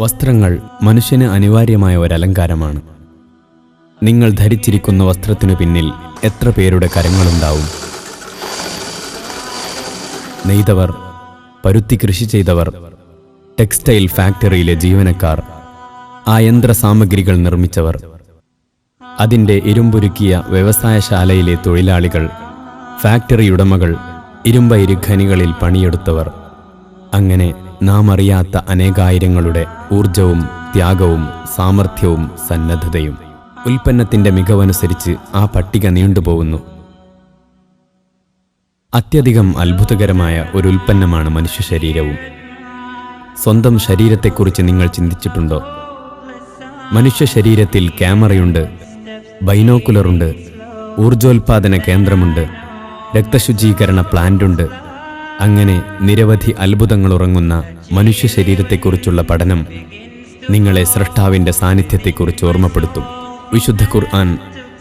വസ്ത്രങ്ങൾ മനുഷ്യന് അനിവാര്യമായ ഒരലങ്കാരമാണ്. നിങ്ങൾ ധരിച്ചിരിക്കുന്ന വസ്ത്രത്തിനു പിന്നിൽ എത്ര പേരുടെ കരങ്ങളുണ്ടാവും? നെയ്തവർ പരുത്തി കൃഷി ചെയ്തവർ ടെക്സ്റ്റൈൽ ഫാക്ടറിയിലെ ജീവനക്കാർ ആ യന്ത്ര സാമഗ്രികൾ നിർമ്മിച്ചവർ. അതിന്റെ ഇരുമ്പുരുക്കിയ വ്യവസായശാലയിലെ തൊഴിലാളികൾ ഫാക്ടറി ഉടമകൾ ഇരുമ്പയിര് ഖനികളിൽ പണിയെടുത്തവർ. അങ്ങനെ നാം അറിയാത്ത അനേകായിരങ്ങളുടെ ഊർജവും ത്യാഗവും സാമർഥ്യവും സന്നദ്ധതയും ഉൽപ്പന്നത്തിന്റെ മികവനുസരിച്ച് ആ പട്ടിക നീണ്ടുപോകുന്നു. അത്യധികം അത്ഭുതകരമായ ഒരു ഉൽപ്പന്നമാണ് മനുഷ്യ ശരീരവും സ്വന്തം ശരീരത്തെക്കുറിച്ച് നിങ്ങൾ ചിന്തിച്ചിട്ടുണ്ടോ? മനുഷ്യ ശരീരത്തിൽ ക്യാമറയുണ്ട് ബൈനോക്കുലറുണ്ട് ഊർജോൽപാദന കേന്ദ്രമുണ്ട് രക്തശുചീകരണ പ്ലാന്റുണ്ട് അങ്ങനെ നിരവധി അത്ഭുതങ്ങൾ ഉറങ്ങുന്ന മനുഷ്യ ശരീരത്തെക്കുറിച്ചുള്ള പഠനം നിങ്ങളെ സ്രഷ്ടാവിന്റെ സാന്നിധ്യത്തെക്കുറിച്ച് ഓർമ്മപ്പെടുത്തും വിശുദ്ധ ഖുർആൻ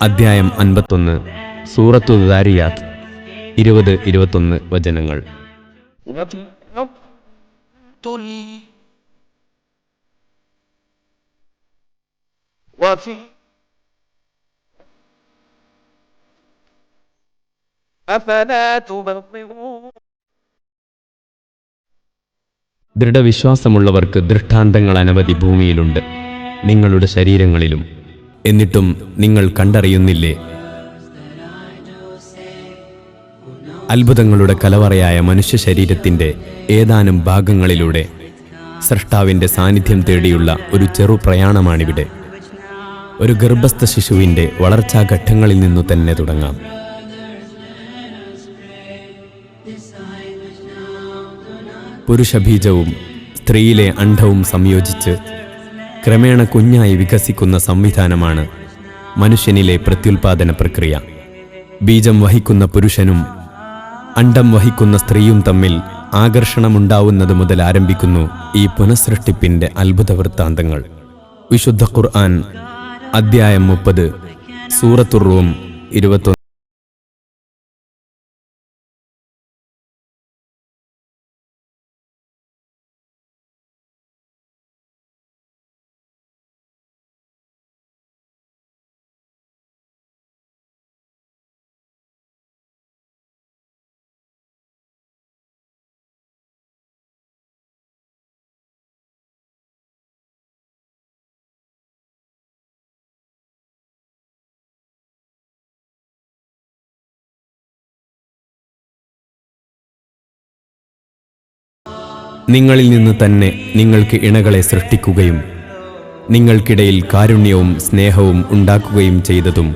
അദ്ധ്യായം അൻപത്തൊന്ന് സൂറത്തു ദാരിയാത്ത് ഇരുപത് ഇരുപത്തൊന്ന് വചനങ്ങൾ وفي وفي أفلا تبصرون ദൃഢവിശ്വാസമുള്ളവർക്ക് ദൃഷ്ടാന്തങ്ങൾ അനവധി ഭൂമിയിലുണ്ട്. നിങ്ങളുടെ ശരീരങ്ങളിലും. എന്നിട്ടും നിങ്ങൾ കണ്ടറിയുന്നില്ലേ? അത്ഭുതങ്ങളുടെ കലവറയായ മനുഷ്യ ശരീരത്തിന്റെ ഏതാനും ഭാഗങ്ങളിലൂടെ സൃഷ്ടാവിന്റെ സാന്നിധ്യം തേടിയുള്ള ഒരു ചെറു പ്രയാണമാണിവിടെ. ഒരു ഗർഭസ്ഥ ശിശുവിന്റെ വളർച്ചാ ഘട്ടങ്ങളിൽ നിന്നു തന്നെ തുടങ്ങാം. പുരുഷബീജവും സ്ത്രീയിലെ അണ്ഡവും സംയോജിച്ച് ക്രമേണ കുഞ്ഞായി വികസിക്കുന്ന സംവിധാനമാണ് മനുഷ്യനിലെ പ്രത്യുൽപാദന പ്രക്രിയ. ബീജം വഹിക്കുന്ന പുരുഷനും അണ്ഡം വഹിക്കുന്ന സ്ത്രീയും തമ്മിൽ ആകർഷണമുണ്ടാവുന്നത് മുതൽ ആരംഭിക്കുന്നു ഈ പുനഃസൃഷ്ടിപ്പിന്റെ അത്ഭുത വൃത്താന്തങ്ങൾ. വിശുദ്ധ ഖുർആൻ അദ്ധ്യായം മുപ്പത് സൂറത്തുറവും ഇരുപത്തൊന്ന്. നിങ്ങളിൽ നിന്ന് തന്നെ നിങ്ങൾക്ക് ഇണകളെ സൃഷ്ടിക്കുകയും നിങ്ങൾക്കിടയിൽ കാരുണ്യവും സ്നേഹവും ഉണ്ടാക്കുകയും ചെയ്തതും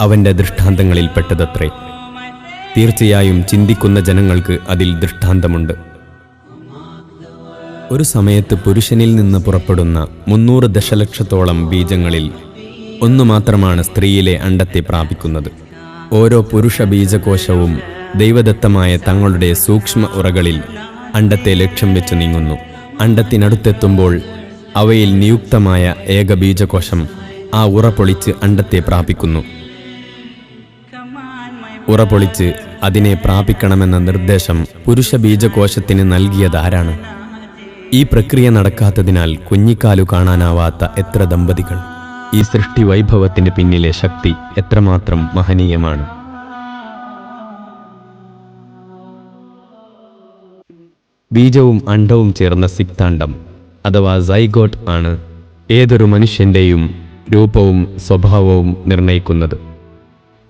അവന്റെ ദൃഷ്ടാന്തങ്ങളിൽ പെട്ടതത്രേ. തീർച്ചയായും ചിന്തിക്കുന്ന ജനങ്ങൾക്ക് അതിൽ ദൃഷ്ടാന്തമുണ്ട്. ഒരു സമയത്ത് പുരുഷനിൽ നിന്ന് പുറപ്പെടുന്ന മുന്നൂറ് ദശലക്ഷത്തോളം ബീജങ്ങളിൽ ഒന്നു മാത്രമാണ് സ്ത്രീയിലെ അണ്ടത്തെ പ്രാപിക്കുന്നത്. ഓരോ പുരുഷ ബീജകോശവും ദൈവദത്തമായ തങ്ങളുടെ സൂക്ഷ്മ ഉറകളിൽ അണ്ടത്തെ ലക്ഷ്യം വെച്ച് നീങ്ങുന്നു. അണ്ടത്തിനടുത്തെത്തുമ്പോൾ അവയിൽ നിയുക്തമായ ഏകബീജകോശം ആ ഉറപ്പൊളിച്ച് അണ്ടത്തെ പ്രാപിക്കുന്നു. ഉറപ്പൊളിച്ച് അതിനെ പ്രാപിക്കണമെന്ന നിർദ്ദേശം പുരുഷ ബീജകോശത്തിന് നൽകിയതാരാണ്? ഈ പ്രക്രിയ നടക്കാത്തതിനാൽ കുഞ്ഞിക്കാലു കാണാനാവാത്ത എത്ര ദമ്പതികൾ? ഈ സൃഷ്ടി വൈഭവത്തിന് പിന്നിലെ ശക്തി എത്രമാത്രം മഹനീയമാണ്? ബീജവും അണ്ഡവും ചേർന്ന സിക്താണ്ഡം അഥവാ സൈഗോട്ട് ആണ് ഏതൊരു മനുഷ്യന്റെയും രൂപവും സ്വഭാവവും നിർണയിക്കുന്നത്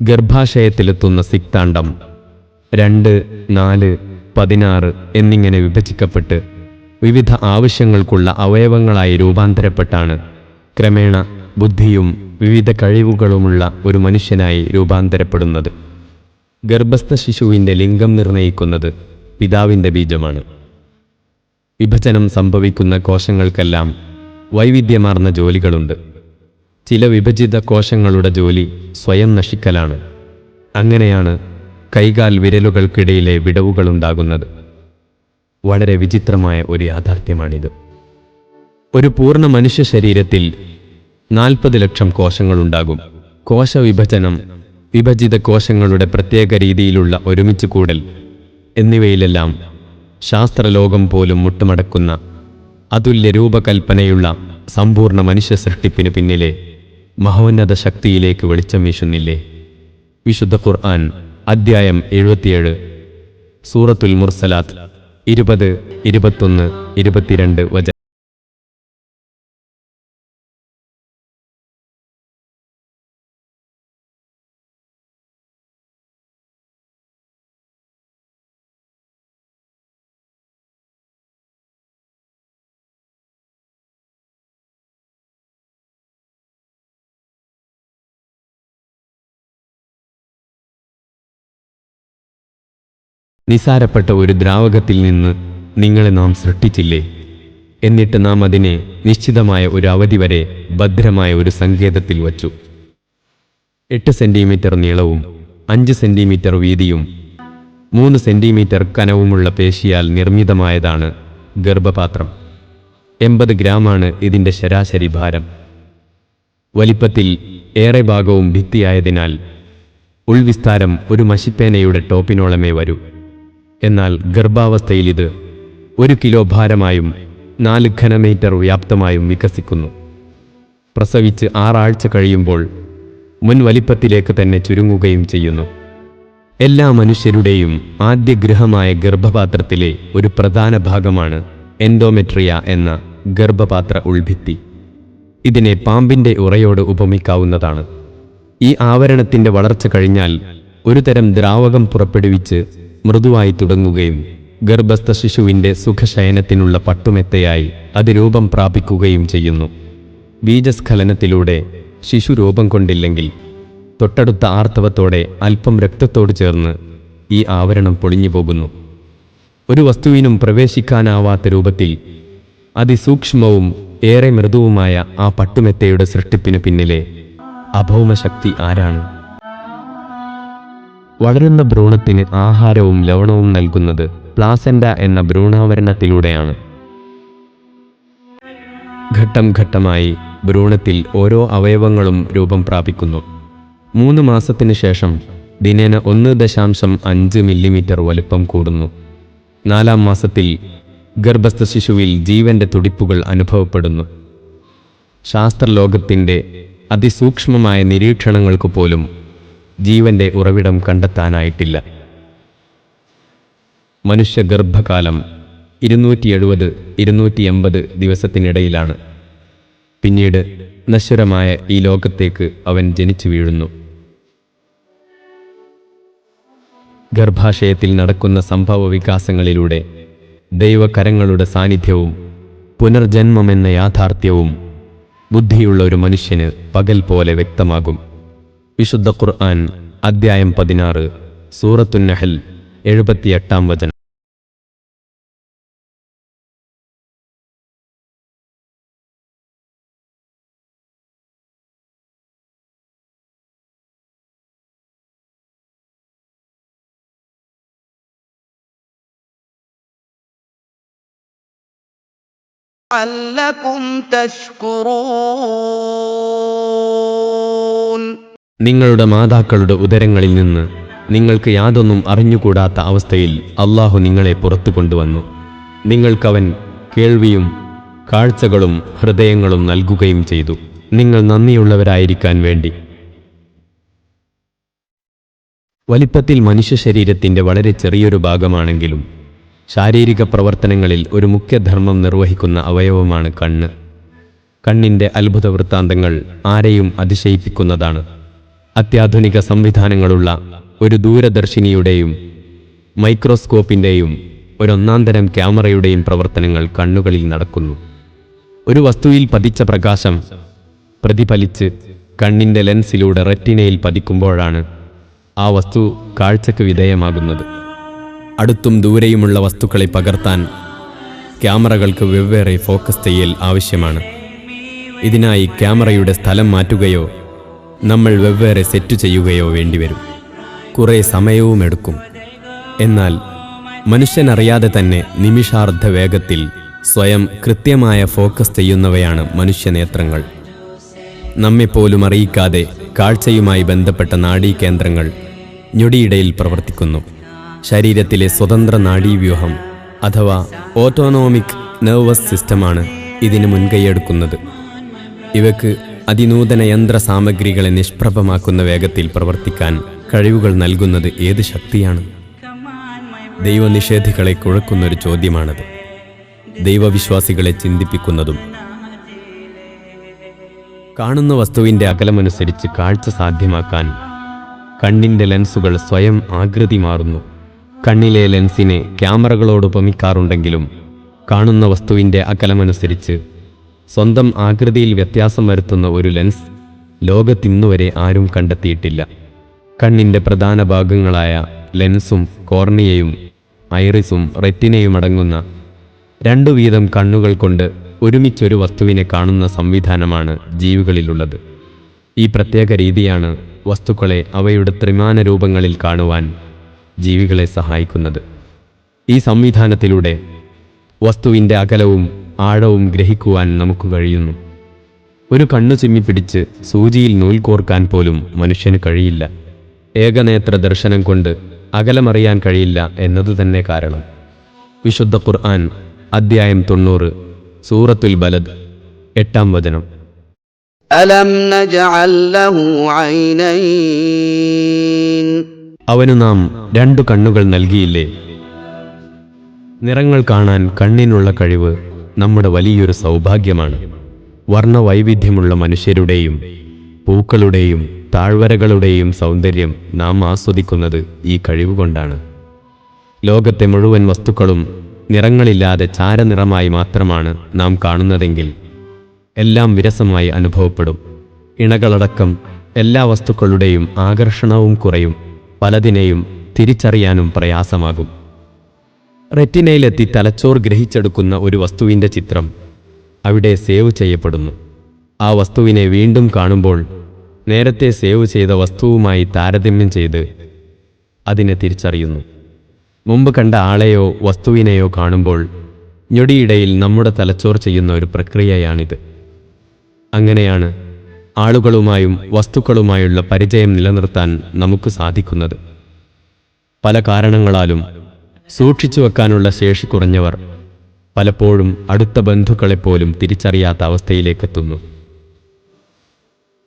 ഗർഭാശയത്തിലെത്തുന്ന സിക്താണ്ഡം രണ്ട് നാല് പതിനാറ് എന്നിങ്ങനെ വിഭജിക്കപ്പെട്ട് വിവിധ ആവശ്യങ്ങൾക്കുള്ള അവയവങ്ങളായി രൂപാന്തരപ്പെട്ടാണ്. ക്രമേണ ബുദ്ധിയും വിവിധ കഴിവുകളുമുള്ള ഒരു മനുഷ്യനായി രൂപാന്തരപ്പെടുന്നത്. ഗർഭസ്ഥ ശിശുവിന്റെ ലിംഗം നിർണയിക്കുന്നത് പിതാവിന്റെ ബീജമാണ്. വിഭജനം സംഭവിക്കുന്ന കോശങ്ങൾക്കെല്ലാം വൈവിധ്യമാർന്ന ജോലികളുണ്ട്. ചില വിഭജിത കോശങ്ങളുടെ ജോലി സ്വയം നശിക്കലാണ്. അങ്ങനെയാണ് കൈകാൽ വിരലുകൾക്കിടയിലെ വിടവുകളുണ്ടാകുന്നത്. വളരെ വിചിത്രമായ ഒരു യാഥാർത്ഥ്യമാണിത്. ഒരു പൂർണ മനുഷ്യ ശരീരത്തിൽ നാൽപ്പത് ലക്ഷം കോശങ്ങളുണ്ടാകും. കോശവിഭജനം വിഭജിത കോശങ്ങളുടെ പ്രത്യേക രീതിയിലുള്ള ഒരുമിച്ച് കൂടൽ എന്നിവയിലെല്ലാം ശാസ്ത്രലോകം പോലും മുട്ടുമടക്കുന്ന അതുല്യ രൂപകൽപ്പനയുള്ള സമ്പൂർണ മനുഷ്യ സൃഷ്ടിപ്പിന് പിന്നിലെ മഹോന്നത ശക്തിയിലേക്ക് വെളിച്ചം വീശുന്നില്ലേ? വിശുദ്ധ ഖുർആൻ അദ്ധ്യായം എഴുപത്തിയേഴ്. സൂറത്തുൽ മുർസലാത്ത് ഇരുപത് ഇരുപത്തൊന്ന് ഇരുപത്തിരണ്ട് വച നിസാരപ്പെട്ട ഒരു ദ്രാവകത്തിൽ നിന്ന് നിങ്ങളെ നാം സൃഷ്ടിച്ചില്ലേ? എന്നിട്ട് നാം അതിനെ നിശ്ചിതമായ ഒരു അവധി വരെ ഭദ്രമായ ഒരു സങ്കേതത്തിൽ വച്ചു. എട്ട് സെന്റിമീറ്റർ നീളവും അഞ്ച് സെന്റിമീറ്റർ വീതിയും മൂന്ന് സെന്റിമീറ്റർ കനവുമുള്ള പേശിയാൽ നിർമ്മിതമായതാണ് ഗർഭപാത്രം. എൺപത് ഗ്രാമാണ് ഇതിന്റെ ശരാശരി ഭാരം. വലിപ്പത്തിൽ ഏറെ ഭാഗവും ഭിത്തിയായതിനാൽ ഉൾവിസ്താരം ഒരു മഷിപ്പേനയുടെ ടോപ്പിനോളമേ വരൂ. എന്നാൽ ഗർഭാവസ്ഥയിൽ ഇത് ഒരു കിലോ ഭാരമായും നാല് ഘനമീറ്റർ വ്യാപ്തമായും വികസിക്കുന്നു. പ്രസവിച്ച് ആറാഴ്ച കഴിയുമ്പോൾ മുൻ വലിപ്പത്തിലേക്ക് തന്നെ ചുരുങ്ങുകയും ചെയ്യുന്നു. എല്ലാ മനുഷ്യരുടെയും ആദ്യ ഗൃഹമായ ഗർഭപാത്രത്തിലെ ഒരു പ്രധാന ഭാഗമാണ് എൻഡോമെട്രിയ എന്ന ഗർഭപാത്ര ഉൾഭിത്തി. ഇതിനെ പാമ്പിന്റെ ഉറയോട് ഉപമിക്കാവുന്നതാണ്. ഈ ആവരണത്തിന്റെ വളർച്ച കഴിഞ്ഞാൽ ഒരുതരം ദ്രാവകം പുറപ്പെടുവിച്ച് മൃദുവായി തുടങ്ങുകയും ഗർഭസ്ഥ ശിശുവിന്റെ സുഖശയനത്തിനുള്ള പട്ടുമെത്തയായി അത് രൂപം പ്രാപിക്കുകയും ചെയ്യുന്നു. ബീജസ്ഖലനത്തിലൂടെ ശിശു രൂപം കൊണ്ടില്ലെങ്കിൽ തൊട്ടടുത്ത ആർത്തവത്തോടെ അല്പം രക്തത്തോട് ചേർന്ന് ഈ ആവരണം പൊളിഞ്ഞു പോകുന്നു. ഒരു വസ്തുവിനും പ്രവേശിക്കാനാവാത്ത രൂപത്തിൽ അതിസൂക്ഷ്മവും ഏറെ മൃദുവുമായ ആ പട്ടുമെത്തയുടെ സൃഷ്ടിപ്പിനു പിന്നിലെ അഭൗമശക്തി ആരാണ്? വളരുന്ന ഭ്രൂണത്തിന് ആഹാരവും ലവണവും നൽകുന്നത് പ്ലാസെൻഡ എന്ന ഭ്രൂണാവരണത്തിലൂടെയാണ്. ഘട്ടം ഘട്ടമായി ഭ്രൂണത്തിൽ ഓരോ അവയവങ്ങളും രൂപം പ്രാപിക്കുന്നു. മൂന്ന് മാസത്തിനു ശേഷം ദിനേന ഒന്ന് ദശാംശം അഞ്ച് മില്ലിമീറ്റർ വലുപ്പം കൂടുന്നു. നാലാം മാസത്തിൽ ഗർഭസ്ഥ ശിശുവിൽ ജീവന്റെ തുടിപ്പുകൾ അനുഭവപ്പെടുന്നു. ശാസ്ത്രലോകത്തിന്റെ അതിസൂക്ഷ്മമായ നിരീക്ഷണങ്ങൾക്ക് പോലും ജീവന്റെ ഉറവിടം കണ്ടെത്താനായിട്ടില്ല. മനുഷ്യ ഗർഭകാലം ഇരുന്നൂറ്റി എഴുപത് ഇരുന്നൂറ്റി എൺപത് ദിവസത്തിനിടയിലാണ്. പിന്നീട് നശ്വരമായ ഈ ലോകത്തേക്ക് അവൻ ജനിച്ചു വീഴുന്നു. ഗർഭാശയത്തിൽ നടക്കുന്ന സംഭവ വികാസങ്ങളിലൂടെ ദൈവകരങ്ങളുടെ സാന്നിധ്യവും പുനർജന്മമെന്ന യാഥാർത്ഥ്യവും ബുദ്ധിയുള്ള ഒരു മനുഷ്യന് പകൽ പോലെ വ്യക്തമാകും. വിശുദ്ധ ഖുർആൻ അദ്ധ്യായം പതിനാറ് സൂറത്തുന്നഹൽ എഴുപത്തിയെട്ടാം വചനം لعلكم تشكرون നിങ്ങളുടെ മാതാക്കളുടെ ഉദരങ്ങളിൽ നിന്ന് നിങ്ങൾക്ക് യാതൊന്നും അറിഞ്ഞുകൂടാത്ത അവസ്ഥയിൽ അള്ളാഹു നിങ്ങളെ പുറത്തു കൊണ്ടുവന്നു. നിങ്ങൾക്കവൻ കേൾവിയും കാഴ്ചകളും ഹൃദയങ്ങളും നൽകുകയും ചെയ്തു. നിങ്ങൾ നന്ദിയുള്ളവരായിരിക്കാൻ വേണ്ടി. വലിപ്പത്തിൽ മനുഷ്യ ശരീരത്തിന്റെ വളരെ ചെറിയൊരു ഭാഗമാണെങ്കിലും ശാരീരിക പ്രവർത്തനങ്ങളിൽ ഒരു മുഖ്യധർമ്മം നിർവഹിക്കുന്ന അവയവമാണ് കണ്ണ്. കണ്ണിന്റെ അത്ഭുത വൃത്താന്തങ്ങൾ ആരെയും അതിശയിപ്പിക്കുന്നതാണ്. അത്യാധുനിക സംവിധാനങ്ങളുള്ള ഒരു ദൂരദർശിനിയുടെയും മൈക്രോസ്കോപ്പിന്റെയും ഒരൊന്നാന്തരം ക്യാമറയുടെയും പ്രവർത്തനങ്ങൾ കണ്ണുകളിൽ നടക്കുന്നു. ഒരു വസ്തുവിൽ പതിച്ച പ്രകാശം പ്രതിഫലിച്ച് കണ്ണിന്റെ ലെൻസിലൂടെ റെറ്റിനയിൽ പതിക്കുമ്പോഴാണ് ആ വസ്തു കാഴ്ചക്ക് വിധേയമാകുന്നത്. അടുത്തും ദൂരെയുമുള്ള വസ്തുക്കളെ പകർത്താൻ ക്യാമറകൾക്ക് വെവ്വേറെ ഫോക്കസ് ചെയ്യൽ ആവശ്യമാണ്. ഇതിനായി ക്യാമറയുടെ സ്ഥലം മാറ്റുകയോ നമ്മൾ വെവ്വേറെ സെറ്റ് ചെയ്യുകയോ വേണ്ടിവരും കുറേ സമയവും എടുക്കും. എന്നാൽ മനുഷ്യനറിയാതെ തന്നെ നിമിഷാർദ്ധ വേഗത്തിൽ സ്വയം കൃത്യമായ ഫോക്കസ് ചെയ്യുന്നവയാണ് മനുഷ്യനേത്രങ്ങൾ. നമ്മെപ്പോലും അറിയിക്കാതെ കാഴ്ചയുമായി ബന്ധപ്പെട്ട നാഡീകേന്ദ്രങ്ങൾ ഞൊടിയിടയിൽ പ്രവർത്തിക്കുന്നു. ശരീരത്തിലെ സ്വതന്ത്ര നാഡീവ്യൂഹം അഥവാ ഓട്ടോണോമിക് നെർവസ് സിസ്റ്റമാണ് ഇതിന് മുൻകൈയെടുക്കുന്നത്. ഇവയ്ക്ക് അതിനൂതന യന്ത്ര സാമഗ്രികളെ നിഷ്പ്രഭമാക്കുന്ന വേഗത്തിൽ പ്രവർത്തിക്കാൻ കഴിവുകൾ നൽകുന്നത് ഏത് ശക്തിയാണ്? ദൈവനിഷേധികളെ കുഴക്കുന്നൊരു ചോദ്യമാണത്. ദൈവവിശ്വാസികളെ ചിന്തിപ്പിക്കുന്നതും കാണുന്ന വസ്തുവിന്റെ അകലമനുസരിച്ച് കാഴ്ച സാധ്യമാക്കാൻ കണ്ണിന്റെ ലെൻസുകൾ സ്വയം ആകൃതി മാറുന്നു. കണ്ണിലെ ലെൻസിനെ ക്യാമറകളോട് ഉപമിക്കാറുണ്ടെങ്കിലും കാണുന്ന വസ്തുവിന്റെ അകലമനുസരിച്ച് സ്വന്തം ആകൃതിയിൽ വ്യത്യാസം വരുത്തുന്ന ഒരു ലെൻസ് ലോകത്തിന്നുവരെ ആരും കണ്ടെത്തിയിട്ടില്ല. കണ്ണിന്റെ പ്രധാന ഭാഗങ്ങളായ ലെൻസും കോർണിയയും ഐറിസും റെറ്റിനയും അടങ്ങുന്ന രണ്ടു വീതം കണ്ണുകൾ കൊണ്ട് ഒരുമിച്ചൊരു വസ്തുവിനെ കാണുന്ന സംവിധാനമാണ് ജീവികളിലുള്ളത്. ഈ പ്രത്യേക രീതിയാണ് വസ്തുക്കളെ അവയുടെ ത്രിമാന രൂപങ്ങളിൽ കാണുവാൻ ജീവികളെ സഹായിക്കുന്നത്. ഈ സംവിധാനത്തിലൂടെ വസ്തുവിന്റെ അകലവും ആഴവും ഗ്രഹിക്കുവാൻ നമുക്ക് കഴിയുന്നു. ഒരു കണ്ണു ചിമ്മിപ്പിടിച്ച് സൂചിയിൽ നൂൽ കോർക്കാൻ പോലും മനുഷ്യന് കഴിയില്ല. ഏകനേത്ര ദർശനം കൊണ്ട് അകലമറിയാൻ കഴിയില്ല എന്നത് തന്നെ കാരണം. വിശുദ്ധ ഖുർആൻ അദ്ധ്യായം തൊണ്ണൂറ് സൂറത്തുൽ ബലദ് എട്ടാം വചനം. അലം അവന് നാം രണ്ടു കണ്ണുകൾ നൽകിയില്ലേ? നിറങ്ങൾ കാണാൻ കണ്ണിനുള്ള കഴിവ് നമ്മുടെ വലിയൊരു സൗഭാഗ്യമാണ്. വർണവൈവിധ്യമുള്ള മനുഷ്യരുടെയും പൂക്കളുടെയും താഴ്വരകളുടെയും സൗന്ദര്യം നാം ആസ്വദിക്കുന്നത് ഈ കഴിവുകൊണ്ടാണ് ലോകത്തെ മുഴുവൻ വസ്തുക്കളും നിറങ്ങളില്ലാതെ ചാരനിറമായി മാത്രമാണ് നാം കാണുന്നതെങ്കിൽ എല്ലാം വിരസമായി അനുഭവപ്പെടും. ഇണകളടക്കം എല്ലാ വസ്തുക്കളുടെയും ആകർഷണവും കുറയും പലതിനെയും തിരിച്ചറിയാനും പ്രയാസമാകും. റെറ്റിനയിലെത്തി തലച്ചോർ ഗ്രഹിച്ചെടുക്കുന്ന ഒരു വസ്തുവിന്റെ ചിത്രം അവിടെ സേവ് ചെയ്യപ്പെടുന്നു. ആ വസ്തുവിനെ വീണ്ടും കാണുമ്പോൾ നേരത്തെ സേവ് ചെയ്ത വസ്തുവുമായി താരതമ്യം ചെയ്ത് അതിനെ തിരിച്ചറിയുന്നു. മുമ്പ് കണ്ട ആളെയോ വസ്തുവിനെയോ കാണുമ്പോൾ ഞൊടിയിടയിൽ നമ്മുടെ തലച്ചോർ ചെയ്യുന്ന ഒരു പ്രക്രിയയാണിത്. അങ്ങനെയാണ് ആളുകളുമായും വസ്തുക്കളുമായുള്ള പരിചയം നിലനിർത്താൻ നമുക്ക് സാധിക്കുന്നത്. പല കാരണങ്ങളാലും സൂക്ഷിച്ചു വെക്കാനുള്ള ശേഷി കുറഞ്ഞവർ പലപ്പോഴും അടുത്ത ബന്ധുക്കളെപ്പോലും തിരിച്ചറിയാത്ത അവസ്ഥയിലേക്കെത്തുന്നു.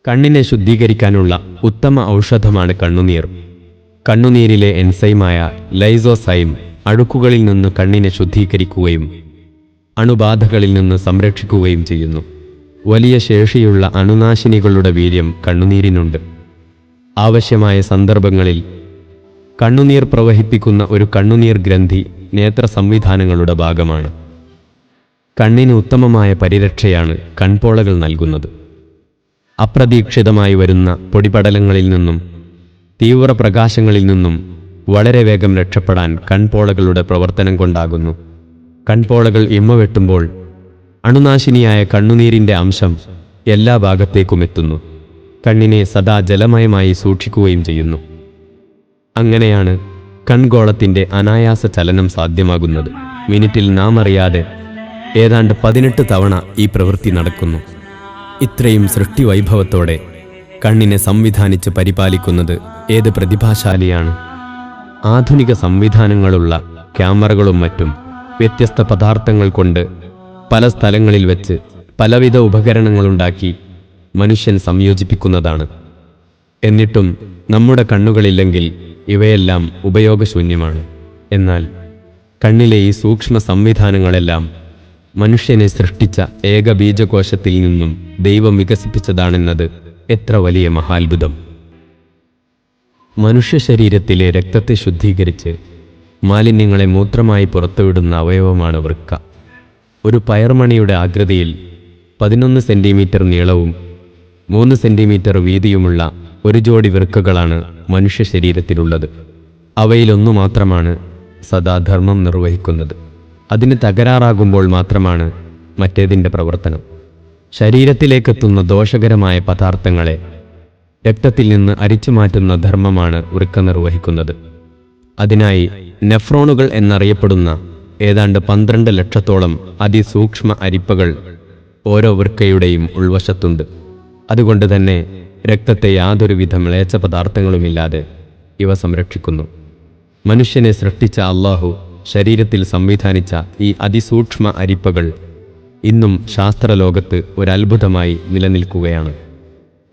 കണ്ണിനെ ശുദ്ധീകരിക്കാനുള്ള ഉത്തമ ഔഷധമാണ് കണ്ണുനീർ. കണ്ണുനീരിലെ എൻസൈമായ ലൈസോസൈം അഴുക്കുകളിൽ നിന്ന് കണ്ണിനെ ശുദ്ധീകരിക്കുകയും അണുബാധകളിൽ നിന്ന് സംരക്ഷിക്കുകയും ചെയ്യുന്നു. വലിയ ശേഷിയുള്ള അണുനാശിനികളുടെ വീര്യം കണ്ണുനീരിനുണ്ട്. ആവശ്യമായ സന്ദർഭങ്ങളിൽ കണ്ണുനീർ പ്രവഹിപ്പിക്കുന്ന ഒരു കണ്ണുനീർ ഗ്രന്ഥി നേത്ര സംവിധാനങ്ങളുടെ ഭാഗമാണ്. കണ്ണിന് ഉത്തമമായ പരിരക്ഷയാണ് കൺപോളകൾ നൽകുന്നത്. അപ്രതീക്ഷിതമായി വരുന്ന പൊടിപടലങ്ങളിൽ നിന്നും തീവ്രപ്രകാശങ്ങളിൽ നിന്നും വളരെ വേഗം രക്ഷപ്പെടാൻ കൺപോളകളുടെ പ്രവർത്തനം കൊണ്ടാകുന്നു. കൺപോളകൾ ഇമ്മ വെട്ടുമ്പോൾ അണുനാശിനിയായ കണ്ണുനീരിന്റെ അംശം എല്ലാ ഭാഗത്തേക്കും എത്തുന്നു. കണ്ണിനെ സദാ ജലമയമായി സൂക്ഷിക്കുകയും ചെയ്യുന്നു. അങ്ങനെയാണ് കൺഗോളത്തിന്റെ അനായാസ ചലനം സാധ്യമാകുന്നത്. മിനിറ്റിൽ നാം അറിയാതെ ഏതാണ്ട് പതിനെട്ട് തവണ ഈ പ്രവൃത്തി നടക്കുന്നു. ഇത്രയും സൃഷ്ടി വൈഭവത്തോടെ കണ്ണിനെ സംവിധാനിച്ച് പരിപാലിക്കുന്നത് ഏത് പ്രതിഭാശാലിയാണ്? ആധുനിക സംവിധാനങ്ങളുള്ള ക്യാമറകളും മറ്റും വ്യത്യസ്ത പദാർത്ഥങ്ങൾ കൊണ്ട് പല സ്ഥലങ്ങളിൽ വെച്ച് പലവിധ ഉപകരണങ്ങളുണ്ടാക്കി മനുഷ്യൻ സംയോജിപ്പിക്കുന്നതാണ്. എന്നിട്ടും നമ്മുടെ കണ്ണുകളില്ലെങ്കിൽ ഇവയെല്ലാം ഉപയോഗശൂന്യമാണ്. എന്നാൽ കണ്ണിലെ ഈ സൂക്ഷ്മ സംവിധാനങ്ങളെല്ലാം മനുഷ്യനെ സൃഷ്ടിച്ച ഏക ബീജകോശത്തിൽ നിന്നും ദൈവം വികസിപ്പിച്ചതാണെന്നത് എത്ര വലിയ മഹാത്ഭുതം. മനുഷ്യ ശരീരത്തിലെ രക്തത്തെ ശുദ്ധീകരിച്ച് മാലിന്യങ്ങളെ മൂത്രമായി പുറത്തുവിടുന്ന അവയവമാണ് വൃക്ക. ഒരു പയർമണിയുടെ ആകൃതിയിൽ പതിനൊന്ന് സെന്റിമീറ്റർ നീളവും മൂന്ന് സെന്റിമീറ്റർ വീതിയുമുള്ള ഒരു ജോഡി വൃക്കകളാണ് മനുഷ്യ ശരീരത്തിലുള്ളത്. അവയിലൊന്നു മാത്രമാണ് സദാ ധർമ്മം നിർവഹിക്കുന്നത്. അതിന് തകരാറാകുമ്പോൾ മാത്രമാണ് മറ്റേതിന്റെ പ്രവർത്തനം. ശരീരത്തിലേക്കെത്തുന്ന ദോഷകരമായ പദാർത്ഥങ്ങളെ രക്തത്തിൽ നിന്ന് അരിച്ചു മാറ്റുന്ന ധർമ്മമാണ് വൃക്ക നിർവഹിക്കുന്നത്. അതിനായി നെഫ്രോണുകൾ എന്നറിയപ്പെടുന്ന ഏതാണ്ട് പന്ത്രണ്ട് ലക്ഷത്തോളം അതിസൂക്ഷ്മ അരിപ്പകൾ ഓരോ വൃക്കയുടെയും ഉൾവശത്തുണ്ട്. അതുകൊണ്ട് തന്നെ രക്തത്തെ യാതൊരുവിധ മ്ലേച്ഛ പദാർത്ഥങ്ങളുമില്ലാതെ ഇവ സംരക്ഷിക്കുന്നു. മനുഷ്യനെ സൃഷ്ടിച്ച അള്ളാഹു ശരീരത്തിൽ സംവിധാനിച്ച ഈ അതിസൂക്ഷ്മ അരിപ്പകൾ ഇന്നും ശാസ്ത്രലോകത്ത് ഒരത്ഭുതമായി നിലനിൽക്കുകയാണ്.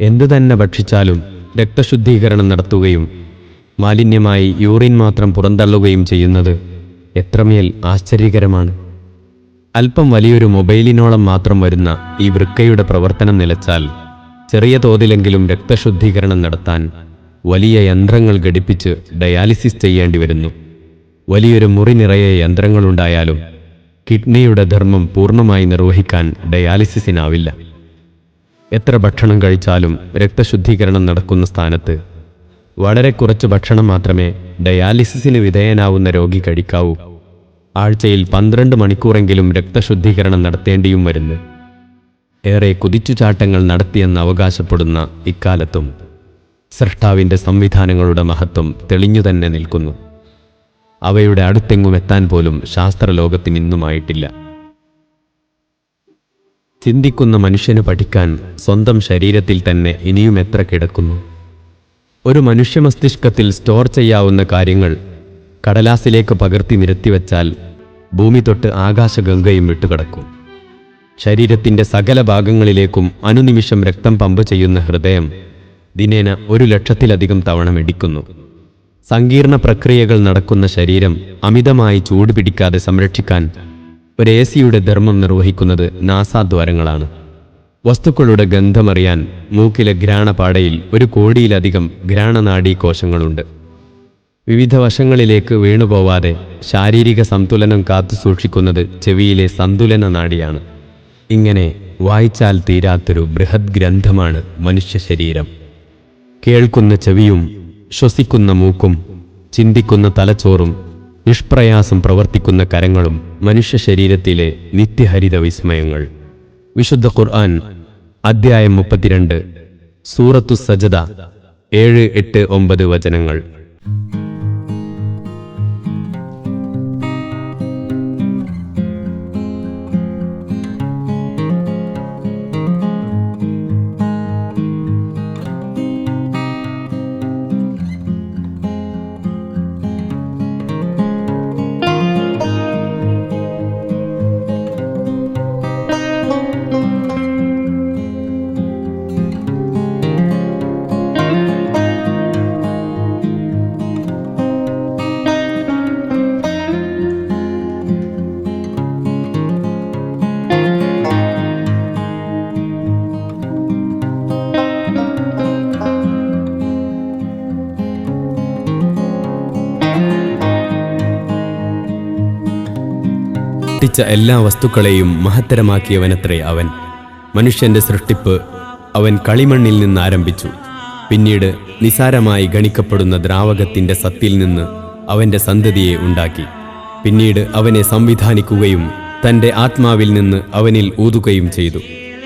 എന്തു തന്നെ ഭക്ഷിച്ചാലും രക്തശുദ്ധീകരണം നടത്തുകയും മാലിന്യമായി യൂറിൻ മാത്രം പുറന്തള്ളുകയും ചെയ്യുന്നത് എത്രമേൽ ആശ്ചര്യകരമാണ്. അല്പം വലിയൊരു മൊബൈലിനോളം മാത്രം വരുന്ന ഈ വൃക്കയുടെ പ്രവർത്തനം നിലച്ചാൽ ചെറിയ തോതിലെങ്കിലും രക്തശുദ്ധീകരണം നടത്താൻ വലിയ യന്ത്രങ്ങൾ ഘടിപ്പിച്ച് ഡയാലിസിസ് ചെയ്യേണ്ടി വരുന്നു. വലിയൊരു മുറി നിറയെ യന്ത്രങ്ങളുണ്ടായാലും കിഡ്നിയുടെ ധർമ്മം പൂർണമായി നിർവഹിക്കാൻ ഡയാലിസിസിനാവില്ല. എത്ര ഭക്ഷണം കഴിച്ചാലും രക്തശുദ്ധീകരണം നടക്കുന്ന സ്ഥാനത്ത് വളരെ കുറച്ച് ഭക്ഷണം മാത്രമേ ഡയാലിസിസിന് വിധേയനാവുന്ന രോഗി കഴിക്കാവൂ. ആഴ്ചയിൽ പന്ത്രണ്ട് മണിക്കൂറെങ്കിലും രക്തശുദ്ധീകരണം നടത്തേണ്ടിയും വരുന്നു. ഏറെ കുതിച്ചുചാട്ടങ്ങൾ നടത്തിയെന്ന് അവകാശപ്പെടുന്ന ഇക്കാലത്തും സൃഷ്ടാവിന്റെ സംവിധാനങ്ങളുടെ മഹത്വം തെളിഞ്ഞു തന്നെ നിൽക്കുന്നു. അവയുടെ അടുത്തെങ്ങും എത്താൻ പോലും ശാസ്ത്രലോകത്തിന് ഇന്നുമായിട്ടില്ല. ചിന്തിക്കുന്ന മനുഷ്യന് പഠിക്കാൻ സ്വന്തം ശരീരത്തിൽ തന്നെ ഇനിയും എത്ര കിടക്കുന്നു? ഒരു മനുഷ്യ മസ്തിഷ്കത്തിൽ സ്റ്റോർ ചെയ്യാവുന്ന കാര്യങ്ങൾ കടലാസിലേക്ക് പകർത്തി നിരത്തിവെച്ചാൽ ഭൂമി തൊട്ട് ആകാശഗംഗയും വിട്ടുകിടക്കും. ശരീരത്തിന്റെ സകല ഭാഗങ്ങളിലേക്കും അനുനിമിഷം രക്തം പമ്പ് ചെയ്യുന്ന ഹൃദയം ദിനേന ഒരു ലക്ഷത്തിലധികം തവണ മെടിക്കുന്നു. സങ്കീർണ പ്രക്രിയകൾ നടക്കുന്ന ശരീരം അമിതമായി ചൂട് പിടിക്കാതെ സംരക്ഷിക്കാൻ ഒരു എ സിയുടെ ധർമ്മം നിർവഹിക്കുന്നത് നാസാദ്വാരങ്ങളാണ് വസ്തുക്കളുടെ ഗന്ധമറിയാൻ മൂക്കിലെ ഘ്രാണപാടയിൽ ഒരു കോടിയിലധികം ഘ്രാണനാഡീ കോശങ്ങളുണ്ട്. വിവിധ വശങ്ങളിലേക്ക് വീണുപോവാതെ ശാരീരിക സന്തുലനം കാത്തുസൂക്ഷിക്കുന്നത് ചെവിയിലെ സന്തുലന നാഡിയാണ്. ഇങ്ങനെ വായിച്ചാൽ തീരാത്തൊരു ബൃഹദ് ഗ്രന്ഥമാണ് മനുഷ്യ ശരീരം കേൾക്കുന്ന ചെവിയും ശ്വസിക്കുന്ന മൂക്കും ചിന്തിക്കുന്ന തലച്ചോറും നിഷ്പ്രയാസം പ്രവർത്തിക്കുന്ന കരങ്ങളും മനുഷ്യ ശരീരത്തിലെ നിത്യഹരിത വിസ്മയങ്ങൾ. വിശുദ്ധ ഖുർആൻ അധ്യായം മുപ്പത്തിരണ്ട് സൂറത്തു സജദ ഏഴ് എട്ട് ഒമ്പത് വചനങ്ങൾ. സൃഷ്ടിച്ച എല്ലാ വസ്തുക്കളെയും മഹത്തരമാക്കിയവനത്രേ അവൻ. മനുഷ്യന്റെ സൃഷ്ടിപ്പ് അവൻ കളിമണ്ണിൽ നിന്ന് ആരംഭിച്ചു. പിന്നീട് നിസാരമായി ഗണിക്കപ്പെടുന്ന ദ്രാവകത്തിന്റെ സത്തിൽ നിന്ന് അവന്റെ സന്തതിയെ ഉണ്ടാക്കി. പിന്നീട് അവനെ സംവിധാനിക്കുകയും തന്റെ ആത്മാവിൽ നിന്ന് അവനിൽ ഊതുകയും ചെയ്തു.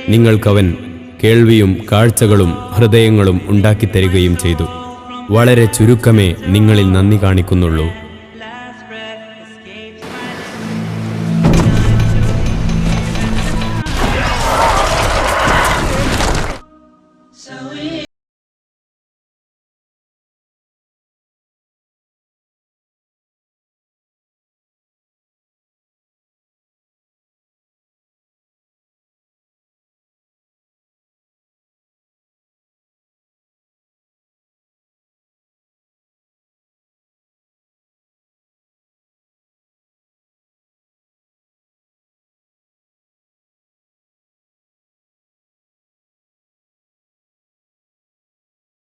നിങ്ങൾക്കവൻ കേൾവിയും കാഴ്ചകളും ഹൃദയങ്ങളും ഉണ്ടാക്കിത്തരികയും ചെയ്തു. വളരെ ചുരുക്കമേ നിങ്ങളിൽ നന്ദി കാണിക്കുന്നുള്ളൂ.